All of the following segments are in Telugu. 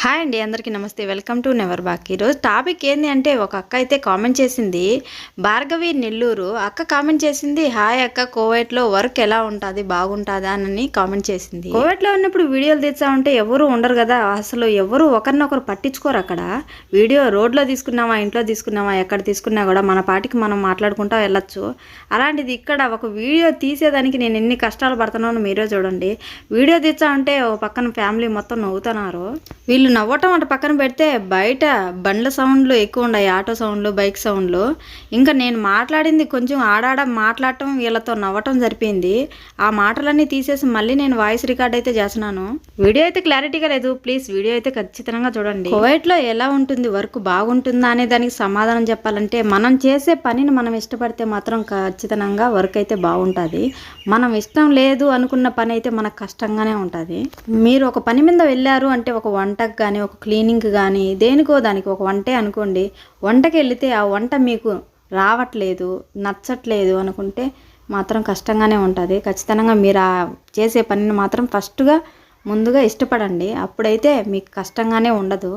హాయ్ అండి అందరికీ నమస్తే. Welcome to never back. ఈరోజు టాపిక్ ఏంది అంటే ఒక అక్క అయితే కామెంట్ చేసింది భార్గవి నెల్లూరు అక్క కామెంట్ చేసింది హాయ్ అక్క కోవైట్లో వర్క్ ఎలా ఉంటుంది బాగుంటుందా అని కామెంట్ చేసింది. కోవైట్లో ఉన్నప్పుడు వీడియోలు తీస్తా ఉంటే ఎవరు ఉండరు కదా అసలు ఎవరు ఒకరినొకరు పట్టించుకోరు అక్కడ. వీడియో రోడ్లో తీసుకున్నామా ఇంట్లో తీసుకున్నామా ఎక్కడ తీసుకున్నా కూడా మన పాటికి మనం మాట్లాడుకుంటా వెళ్ళొచ్చు. అలాంటిది ఇక్కడ ఒక వీడియో తీసేదానికి నేను ఎన్ని కష్టాలు పడుతున్నానో మీరే చూడండి. వీడియో తీస్తా ఉంటే పక్కన ఫ్యామిలీ మొత్తం నవ్వుతున్నారు. వీళ్ళు నవ్వటం అటు పక్కన పెడితే బయట బండ్ల సౌండ్లు ఎక్కువ ఉన్నాయి ఆటో సౌండ్లు బైక్ సౌండ్లు. ఇంకా నేను మాట్లాడింది కొంచెం ఆడాడ మాట్లాడటం వీళ్ళతో నవ్వటం సరిపోయింది ఆ మాటలన్నీ తీసేసి మళ్ళీ నేను వాయిస్ రికార్డ్ అయితే చేస్తున్నాను. వీడియో అయితే క్లారిటీగా లేదు. ప్లీజ్ వీడియో అయితే ఖచ్చితంగా చూడండి. కువైట్లో ఎలా ఉంటుంది వర్క్ బాగుంటుందా అనే దానికి సమాధానం చెప్పాలంటే మనం చేసే పనిని మనం ఇష్టపడితే మాత్రం ఖచ్చితంగా వర్క్ అయితే బాగుంటుంది. మనం ఇష్టం లేదు అనుకున్న పని అయితే మనకు కష్టంగానే ఉంటుంది. మీరు ఒక పని మీద వెళ్ళారు అంటే ఒక వంటకు కానీ ఒక క్లీనింగ్ కానీ దేనికో దానికి ఒక వంటే అనుకోండి. వంటకి వెళితే ఆ వంట మీకు రావట్లేదు నచ్చట్లేదు అనుకుంటే మాత్రం కష్టంగానే ఉంటుంది. ఖచ్చితంగా మీరు ఆ చేసే పనిని మాత్రం ఫస్ట్గా ముందుగా ఇష్టపడండి. అప్పుడైతే మీకు కష్టంగానే ఉండదు.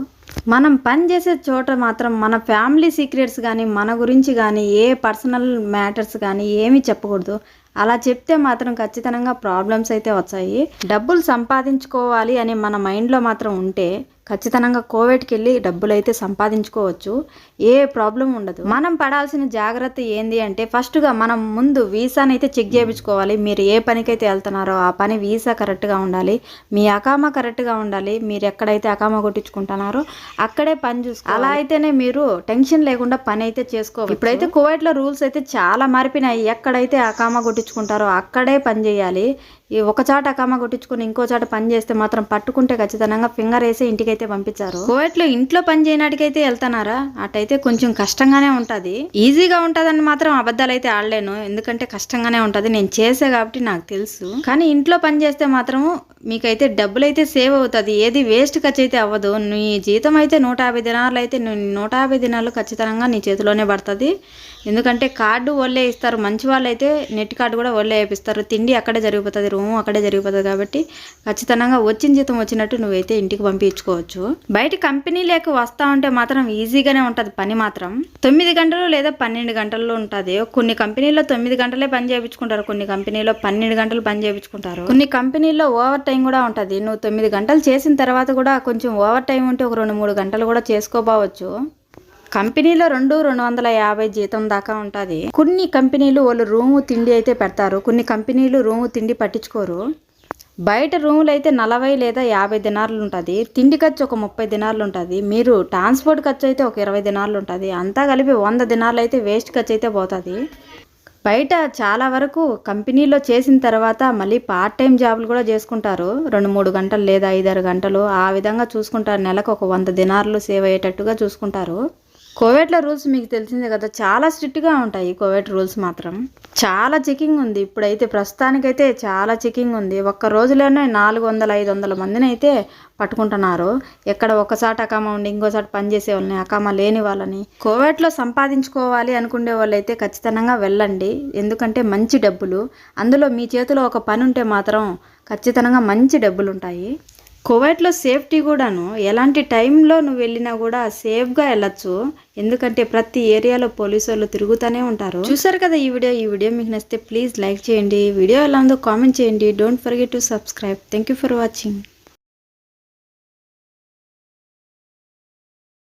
మనం పని చేసే చోట మాత్రం మన ఫ్యామిలీ సీక్రెట్స్ కానీ మన గురించి కానీ ఏ పర్సనల్ మ్యాటర్స్ కానీ ఏమీ చెప్పకూడదు. అలా చెప్తే మాత్రం ఖచ్చితంగా ప్రాబ్లమ్స్ అయితే వచ్చాయి. డబ్బులు సంపాదించుకోవాలి అని మన మైండ్లో మాత్రం ఉంటే ఖచ్చితంగా కోవిడ్కి వెళ్ళి డబ్బులు అయితే సంపాదించుకోవచ్చు. ఏ ప్రాబ్లం ఉండదు. మనం పడాల్సిన జాగ్రత్త ఏంది అంటే ఫస్ట్గా మనం ముందు వీసాని అయితే చెక్ చేయించుకోవాలి. మీరు ఏ పనికైతే వెళ్తున్నారో ఆ పని వీసా కరెక్ట్గా ఉండాలి. మీ అకామా కరెక్ట్గా ఉండాలి. మీరు ఎక్కడైతే అకామా కొట్టించుకుంటున్నారో అక్కడే పని చూసుకో అలా అయితేనే మీరు టెన్షన్ లేకుండా పని అయితే చేసుకోవాలి ఇప్పుడైతే కువైట్లో రూల్స్ అయితే చాలా మారిపోయినాయి. ఎక్కడైతే అకామా కొట్టించుకుంటారో అక్కడే పని చేయాలి. ఈ ఒక చాట కమ్మ కొట్టించుకుని ఇంకో చాట పని చేస్తే మాత్రం పట్టుకుంటే ఖచ్చితంగా ఫింగర్ వేసి ఇంటికైతే పంపించారు. కోవిడ్లో ఇంట్లో పని చేయనాటికైతే వెళ్తున్నారా? అటైతే కొంచెం కష్టంగానే ఉంటుంది. ఈజీగా ఉంటుందని మాత్రం అబద్ధాలు అయితే ఆడలేను. ఎందుకంటే కష్టంగానే ఉంటుంది. నేను చేసే కాబట్టి నాకు తెలుసు. కానీ ఇంట్లో పని చేస్తే మాత్రం మీకైతే డబ్బులు అయితే సేవ్ అవుతుంది. ఏది వేస్ట్ ఖర్చు అయితే అవ్వదు. నీ జీతం అయితే నూట యాభై దినాలు అయితే నూట యాభై దినాలు ఖచ్చితంగా నీ చేతిలోనే పడుతుంది. ఎందుకంటే కార్డు వాళ్ళే ఇస్తారు. మంచి వాళ్ళు అయితే నెట్ కార్డు కూడా వాళ్ళే వేపిస్తారు. తిండి అక్కడే జరిగిపోతుంది. రూము అక్కడే జరిగిపోతుంది కాబట్టి ఖచ్చితంగా వచ్చిన జీతం వచ్చినట్టు నువ్వైతే ఇంటికి పంపించుకోవచ్చు. బయట కంపెనీ లేక వస్తా ఉంటే మాత్రం ఈజీగానే ఉంటుంది పని మాత్రం. తొమ్మిది గంటలు లేదా పన్నెండు గంటల్లో ఉంటుంది. కొన్ని కంపెనీలో తొమ్మిది గంటలే పని చేయించుకుంటారు. కొన్ని కంపెనీలో పన్నెండు గంటలు పని చేయించుకుంటారు. కొన్ని కంపెనీల్లో ఓవర్ టైం కూడా ఉంటుంది. నువ్వు తొమ్మిది గంటలు చేసిన తర్వాత కూడా కొంచెం ఓవర్ టైం ఉంటే ఒక రెండు మూడు గంటలు కూడా చేసుకోపోవచ్చు. కంపెనీలో రెండు రెండు వందల యాభై జీతం దాకా ఉంటుంది. కొన్ని కంపెనీలు వాళ్ళు రూము తిండి అయితే పెడతారు. కొన్ని కంపెనీలు రూము తిండి పట్టించుకోరు. బయట రూములు అయితే నలభై లేదా యాభై దినార్లు ఉంటుంది. తిండి ఖర్చు ఒక ముప్పై దినార్లు ఉంటుంది. మీరు ట్రాన్స్పోర్ట్ ఖర్చు అయితే ఒక ఇరవై దినార్లు ఉంటుంది. అంతా కలిపి వంద దినార్లు అయితే వేస్ట్ ఖర్చు అయితే పోతుంది. బయట చాలా వరకు కంపెనీలో చేసిన తర్వాత మళ్ళీ పార్ట్ టైం జాబులు కూడా చేసుకుంటారు. రెండు మూడు గంటలు లేదా ఐదారు గంటలు ఆ విధంగా చూసుకుంటారు. నెలకు ఒక వంద దినార్లు సేవ్ అయ్యేటట్టుగా చూసుకుంటారు. కోవిడ్లో రూల్స్ మీకు తెలిసిందే కదా చాలా స్ట్రిక్ట్గా ఉంటాయి కోవిడ్ రూల్స్ మాత్రం. చాలా చెకింగ్ ఉంది. ఇప్పుడైతే ప్రస్తుతానికైతే చాలా చెకింగ్ ఉంది. ఒక్క రోజులోనే నాలుగు వందల ఐదు వందల మందిని అయితే పట్టుకుంటున్నారు. ఎక్కడ ఒకసారి అకామా ఉండి ఇంకోసారి పనిచేసే వాళ్ళని అకామా లేని వాళ్ళని. కోవిడ్లో సంపాదించుకోవాలి అనుకునే వాళ్ళైతే ఖచ్చితంగా వెళ్ళండి. ఎందుకంటే మంచి డబ్బులు. అందులో మీ చేతిలో ఒక పని ఉంటే మాత్రం ఖచ్చితంగా మంచి డబ్బులు ఉంటాయి కువైట్లో సేఫ్టీ కూడాను ఎలాంటి టైంలో నువ్వు వెళ్ళినా కూడా సేఫ్గా వెళ్ళొచ్చు. ఎందుకంటే ప్రతి ఏరియాలో పోలీసు వాళ్ళు తిరుగుతూనే ఉంటారు. చూసారు కదా ఈ వీడియో? ఈ వీడియో మీకు నచ్చితే ప్లీజ్ లైక్ చేయండి. వీడియో ఎలా ఉందో కామెంట్ చేయండి. Don't forget to subscribe thank you for watching